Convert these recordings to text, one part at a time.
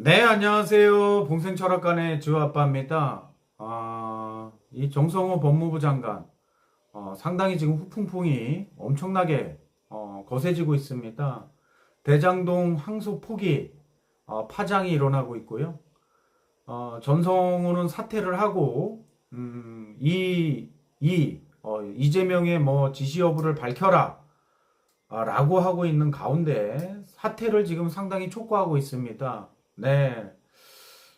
네, 안녕하세요. 봉생철학관의 주아빠입니다. 아, 이 정성호 법무부 장관, 어, 상당히 지금 후풍풍이 엄청나게 어, 거세지고 있습니다. 대장동 항소 포기 어, 파장이 일어나고 있고요. 어, 전성호는 사퇴를 하고 음, 이, 이 어, 이재명의 뭐 지시 여부를 밝혀라 아, 라고 하고 있는 가운데 사퇴를 지금 상당히 촉구하고 있습니다. 네.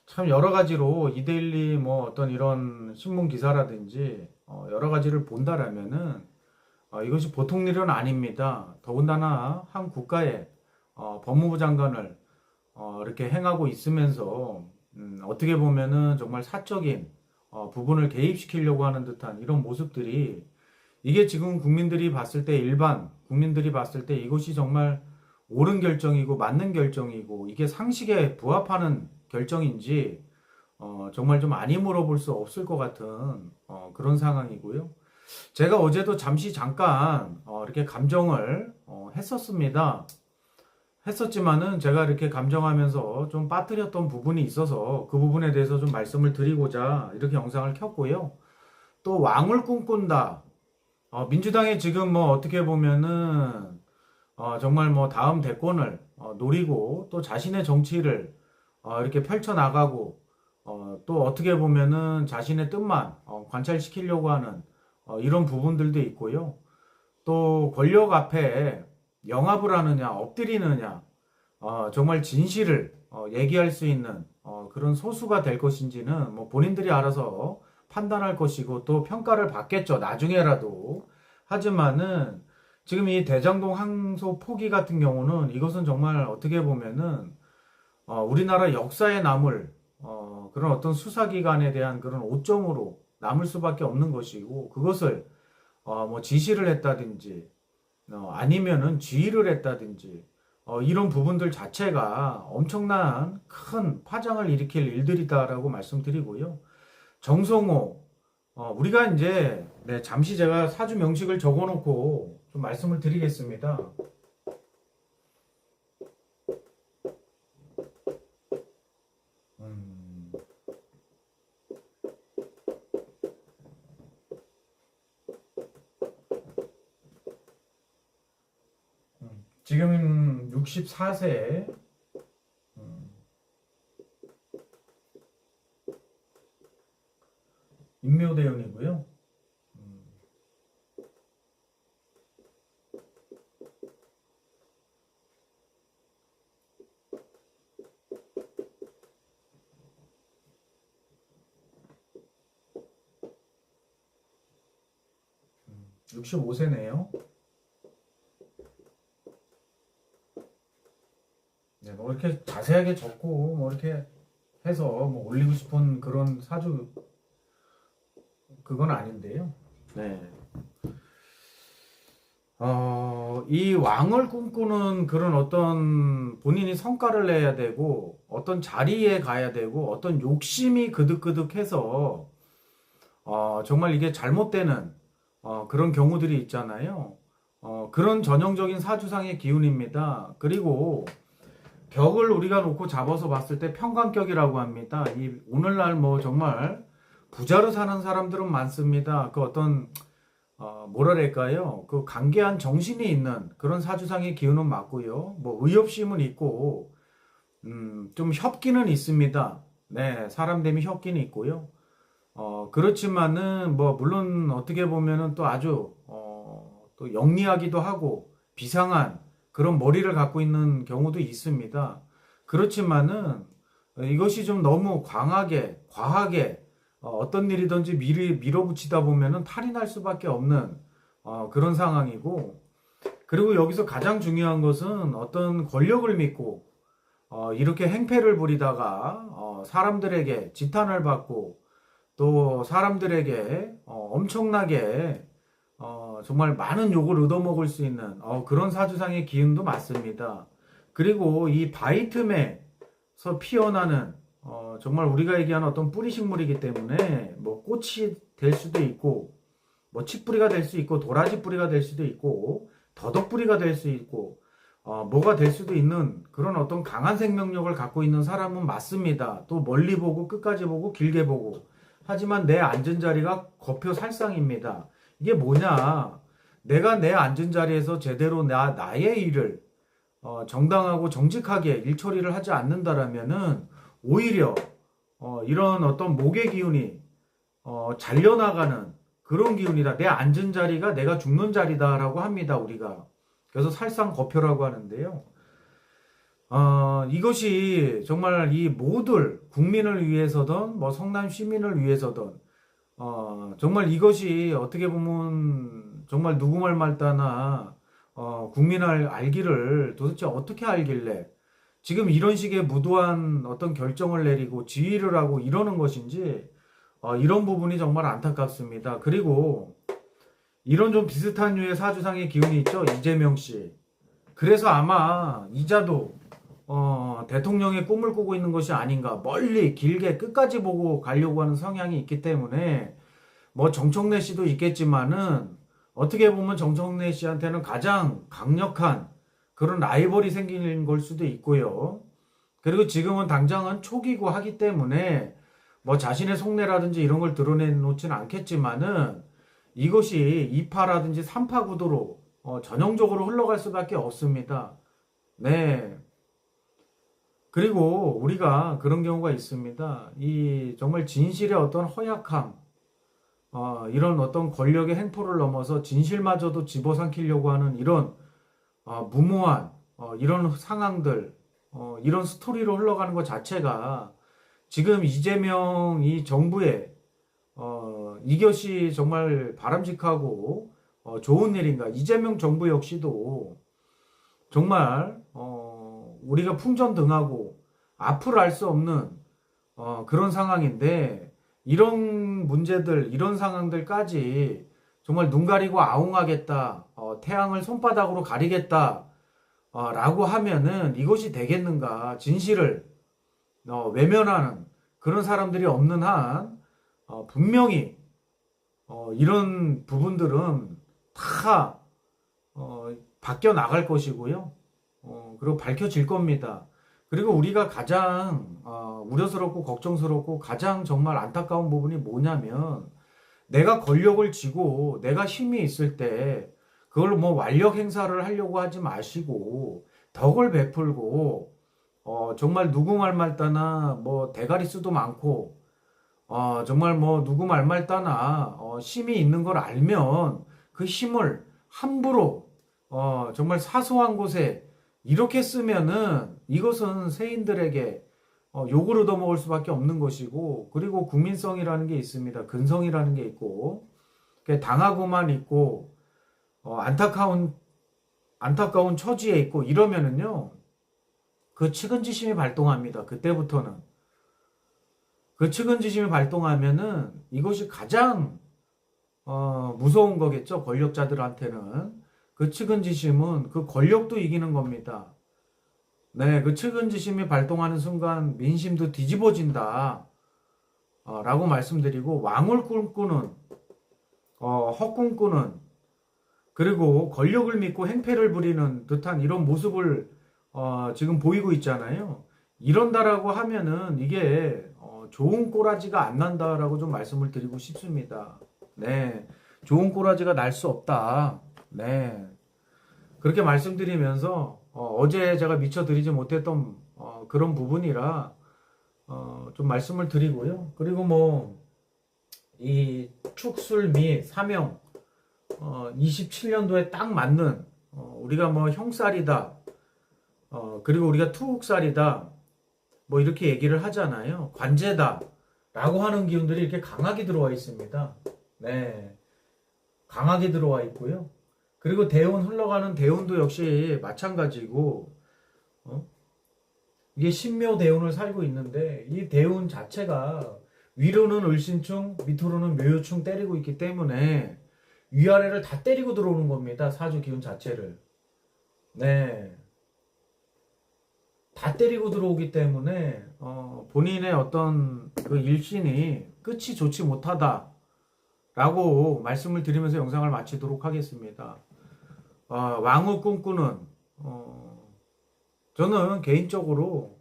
참 여러 가지로 이데일리 뭐 어떤 이런 신문 기사라든지 어, 여러 가지를 본다라면은 어, 이것이 보통 일은 아닙니다. 더군다나 한 국가의 어, 법무부 장관을 어, 이렇게 행하고 있으면서 음, 어떻게 보면은 정말 사적인 어, 부분을 개입시키려고 하는 듯한 이런 모습들이 이게 지금 국민들이 봤을 때 일반 국민들이 봤을 때 이것이 정말 옳은 결정이고 맞는 결정이고 이게 상식에 부합하는 결정인지 어, 정말 좀 아니 물어볼 수 없을 것 같은 어, 그런 상황이고요. 제가 어제도 잠시 잠깐 어, 이렇게 감정을 어, 했었습니다. 했었지만은 제가 이렇게 감정하면서 좀 빠뜨렸던 부분이 있어서 그 부분에 대해서 좀 말씀을 드리고자 이렇게 영상을 켰고요. 또 왕을 꿈꾼다. 어, 민주당이 지금 뭐 어떻게 보면은 어, 정말 뭐 다음 대권을 어, 노리고 또 자신의 정치를 어, 이렇게 펼쳐 나가고 어, 또 어떻게 보면은 자신의 뜻만 어, 관찰시키려고 하는 어, 이런 부분들도 있고요. 또 권력 앞에 영합을 하느냐 엎드리느냐 어, 정말 진실을 어, 얘기할 수 있는 어, 그런 소수가 될 것인지는 뭐 본인들이 알아서 판단할 것이고 또 평가를 받겠죠. 나중에라도. 하지만은 지금 이 대장동 항소 포기 같은 경우는 이것은 정말 어떻게 보면은 어, 우리나라 역사에 남을 어, 그런 어떤 수사기관에 대한 그런 오점으로 남을 수밖에 없는 것이고 그것을 어, 뭐 지시를 했다든지 어, 아니면은 지휘를 했다든지 어, 이런 부분들 자체가 엄청난 큰 파장을 일으킬 일들이다라고 말씀드리고요. 정성호 어, 우리가 이제 네, 잠시 제가 사주 명식을 적어놓고 좀 말씀을 드리겠습니다. 음, 음, 지금 64세 임묘대원이고요. 음, 음, 65세네요. 네, 뭐 이렇게 자세하게 적고 뭐 이렇게 해서 뭐 올리고 싶은 그런 사주 그건 아닌데요. 네. 어, 이 왕을 꿈꾸는 그런 어떤 본인이 성과를 내야 되고 어떤 자리에 가야 되고 어떤 욕심이 그득그득해서 어, 정말 이게 잘못되는 어, 그런 경우들이 있잖아요. 어, 그런 전형적인 사주상의 기운입니다. 그리고 격을 우리가 놓고 잡아서 봤을 때 평강격이라고 합니다. 이 오늘날 뭐 정말 부자로 사는 사람들은 많습니다. 그 어떤 어, 뭐랄까요? 그 강계한 정신이 있는 그런 사주상의 기운은 맞고요. 뭐 의협심은 있고 음, 좀 협기는 있습니다. 네, 사람됨이 협기는 있고요. 어, 그렇지만은 뭐 물론 어떻게 보면은 또 아주 어, 또 영리하기도 하고 비상한 그런 머리를 갖고 있는 경우도 있습니다. 그렇지만은 이것이 좀 너무 광하게 과하게 어, 떤 일이든지 미리 밀어붙이다 보면은 탈이 날 수밖에 없는 어, 그런 상황이고 그리고 여기서 가장 중요한 것은 어떤 권력을 믿고 어, 이렇게 행패를 부리다가 어, 사람들에게 지탄을 받고 또 사람들에게 어, 엄청나게 어, 정말 많은 욕을 얻어먹을 수 있는 어, 그런 사주상의 기운도 맞습니다. 그리고 이 바이틈에서 피어나는 어, 정말 우리가 얘기하는 어떤 뿌리 식물이기 때문에 뭐 꽃이 될 수도 있고 뭐 치뿌리가 될 수 있고 도라지 뿌리가 될 수도 있고 더덕 뿌리가 될 수 있고 어, 뭐가 될 수도 있는 그런 어떤 강한 생명력을 갖고 있는 사람은 맞습니다. 또 멀리 보고 끝까지 보고 길게 보고. 하지만 내 앉은 자리가 거표 살상입니다. 이게 뭐냐? 내가 내 앉은 자리에서 제대로 나, 나의 일을 어, 정당하고 정직하게 일 처리를 하지 않는다라면은 오히려 어, 이런 어떤 목의 기운이 어, 잘려나가는 그런 기운이다. 내 앉은 자리가 내가 죽는 자리다라고 합니다. 우리가. 그래서 살상 거표라고 하는데요. 어, 이것이 정말 이 모든 국민을 위해서든 뭐 성남 시민을 위해서든 어, 정말 이것이 어떻게 보면 정말 누구 말 말따나 어, 국민을 알기를 도대체 어떻게 알길래 지금 이런 식의 무도한 어떤 결정을 내리고 지휘를 하고 이러는 것인지 어, 이런 부분이 정말 안타깝습니다. 그리고 이런 좀 비슷한 류의 사주상의 기운이 있죠. 이재명 씨. 그래서 아마 이자도 어, 대통령의 꿈을 꾸고 있는 것이 아닌가. 멀리 길게 끝까지 보고 가려고 하는 성향이 있기 때문에 뭐 정청래 씨도 있겠지만은 어떻게 보면 정청래 씨한테는 가장 강력한 그런 라이벌이 생기는 걸 수도 있고요. 그리고 지금은 당장은 초기고 하기 때문에 뭐 자신의 속내라든지 이런 걸 드러내놓지는 않겠지만은 이것이 2파라든지 3파 구도로 어, 전형적으로 흘러갈 수밖에 없습니다. 네. 그리고 우리가 그런 경우가 있습니다. 이 정말 진실의 어떤 허약함, 어, 이런 어떤 권력의 행포를 넘어서 진실마저도 집어삼키려고 하는 이런 어, 무모한 어, 이런 상황들, 어, 이런 스토리로 흘러가는 것 자체가 지금 이재명 이 정부의 어, 이것이 정말 바람직하고 어, 좋은 일인가? 이재명 정부 역시도 정말 어, 우리가 풍전등하고 앞을 알 수 없는 어, 그런 상황인데 이런 문제들, 이런 상황들까지 정말 눈 가리고 아웅하겠다, 어, 태양을 손바닥으로 가리겠다, 어, 라고 하면은 이것이 되겠는가? 진실을 어, 외면하는 그런 사람들이 없는 한 어, 분명히 어, 이런 부분들은 다 어, 바뀌어 나갈 것이고요. 어, 그리고 밝혀질 겁니다. 그리고 우리가 가장 어, 우려스럽고 걱정스럽고 가장 정말 안타까운 부분이 뭐냐면 내가 권력을 쥐고 내가 힘이 있을 때 그걸 뭐 완력 행사를 하려고 하지 마시고 덕을 베풀고 어, 정말 누구 말 말 따나 뭐 대가리 수도 많고 어, 정말 뭐 누구 말 말 따나 어, 힘이 있는 걸 알면 그 힘을 함부로 어, 정말 사소한 곳에 이렇게 쓰면은 이것은 세인들에게 어, 욕을 얻어먹을 수밖에 없는 것이고 그리고 국민성이라는 게 있습니다. 근성이라는 게 있고 당하고만 있고 어, 안타까운 안타까운 처지에 있고 이러면은요 그 측은지심이 발동합니다. 그때부터는 그 측은지심이 발동하면은 이것이 가장 어, 무서운 거겠죠. 권력자들한테는 그 측은지심은 그 권력도 이기는 겁니다. 네, 그 측은지심이 발동하는 순간 민심도 뒤집어진다. 어, 라고 말씀드리고 왕을 꿈꾸는 어, 헛꿈꾸는 그리고 권력을 믿고 행패를 부리는 듯한 이런 모습을 어, 지금 보이고 있잖아요. 이런다라고 하면은 이게 어, 좋은 꼬라지가 안 난다라고 좀 말씀을 드리고 싶습니다. 네, 좋은 꼬라지가 날 수 없다. 네, 그렇게 말씀드리면서 어, 제 제가 미처 드리지 못했던 어, 그런 부분이라 어, 좀 말씀을 드리고요. 그리고 뭐 이 축술 및 사명 27년도에 딱 맞는 어, 우리가 뭐 형살이다 어, 그리고 우리가 투국살이다. 뭐 이렇게 얘기를 하잖아요. 관제다. 라고 하는 기운들이 이렇게 강하게 들어와 있습니다. 네. 강하게 들어와 있고요. 그리고 대운 흘러가는 대운도 역시 마찬가지고, 어? 이게 신묘 대운을 살고 있는데, 이 대운 자체가 위로는 을신충, 밑으로는 묘유충 때리고 있기 때문에 위아래를 다 때리고 들어오는 겁니다. 사주 기운 자체를. 네. 다 때리고 들어오기 때문에 어, 본인의 어떤 그 일신이 끝이 좋지 못하다라고 말씀을 드리면서 영상을 마치도록 하겠습니다. 어, 왕후 꿈꾸는 어, 저는 개인적으로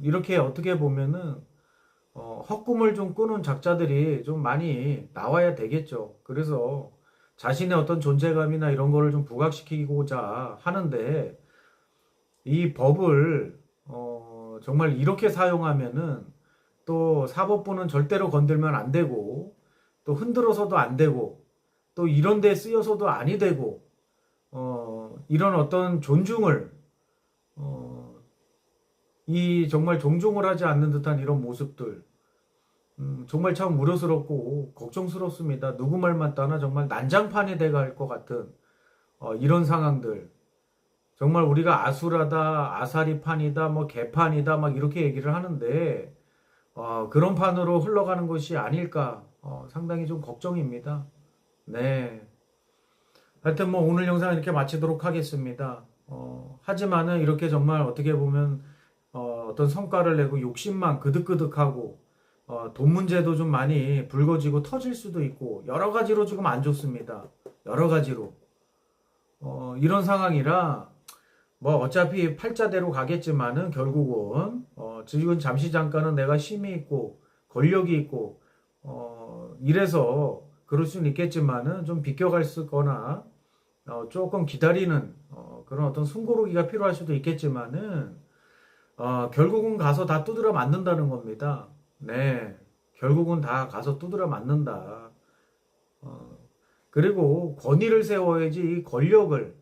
이렇게 어떻게 보면은 어, 헛꿈을 좀 꾸는 작자들이 좀 많이 나와야 되겠죠. 그래서 자신의 어떤 존재감이나 이런 거를 좀 부각시키고자 하는데 이 법을 어, 정말 이렇게 사용하면은 또 사법부는 절대로 건들면 안 되고 또 흔들어서도 안 되고 또 이런 데 쓰여서도 아니 되고 어, 이런 어떤 존중을 어, 이 정말 존중을 하지 않는 듯한 이런 모습들 음, 정말 참 우려스럽고 걱정스럽습니다. 누구 말만 따나 정말 난장판이 돼갈 것 같은 어, 이런 상황들 정말 우리가 아수라다 아사리판이다 뭐 개판이다 막 이렇게 얘기를 하는데 어, 그런 판으로 흘러가는 것이 아닐까 어, 상당히 좀 걱정입니다. 네. 하여튼 뭐 오늘 영상 이렇게 마치도록 하겠습니다. 어, 하지만은 이렇게 정말 어떻게 보면 어, 어떤 성과를 내고 욕심만 그득그득하고 어, 돈 문제도 좀 많이 불거지고 터질 수도 있고 여러 가지로 지금 안 좋습니다. 여러 가지로 어, 이런 상황이라 뭐 어차피 팔자대로 가겠지만은 결국은 어, 지금 잠시 잠깐은 내가 힘이 있고 권력이 있고 어, 이래서 그럴 수는 있겠지만은 좀 비껴갈 거나 어, 조금 기다리는 어, 그런 어떤 숨고르기가 필요할 수도 있겠지만은 어, 결국은 가서 다 두드려 맞는다는 겁니다. 네, 결국은 다 가서 두드려 맞는다. 어, 그리고 권위를 세워야지 이 권력을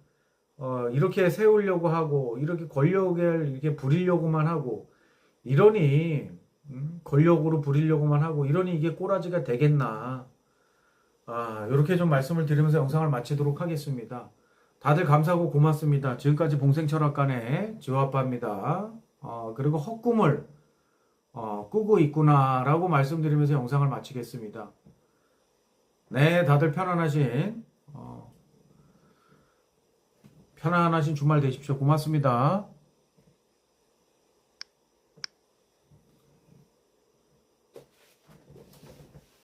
어, 이렇게 세우려고 하고 이렇게 권력을 이렇게 부리려고만 하고 이러니 음, 권력으로 부리려고만 하고 이러니 이게 꼬라지가 되겠나? 아, 이렇게 좀 말씀을 드리면서 영상을 마치도록 하겠습니다. 다들 감사하고 고맙습니다. 지금까지 봉생철학관의 지화아빠입니다. 어, 그리고 헛꿈을 어, 꾸고 있구나라고 말씀드리면서 영상을 마치겠습니다. 네, 다들 편안하신 어, 편안하신 주말 되십시오. 고맙습니다.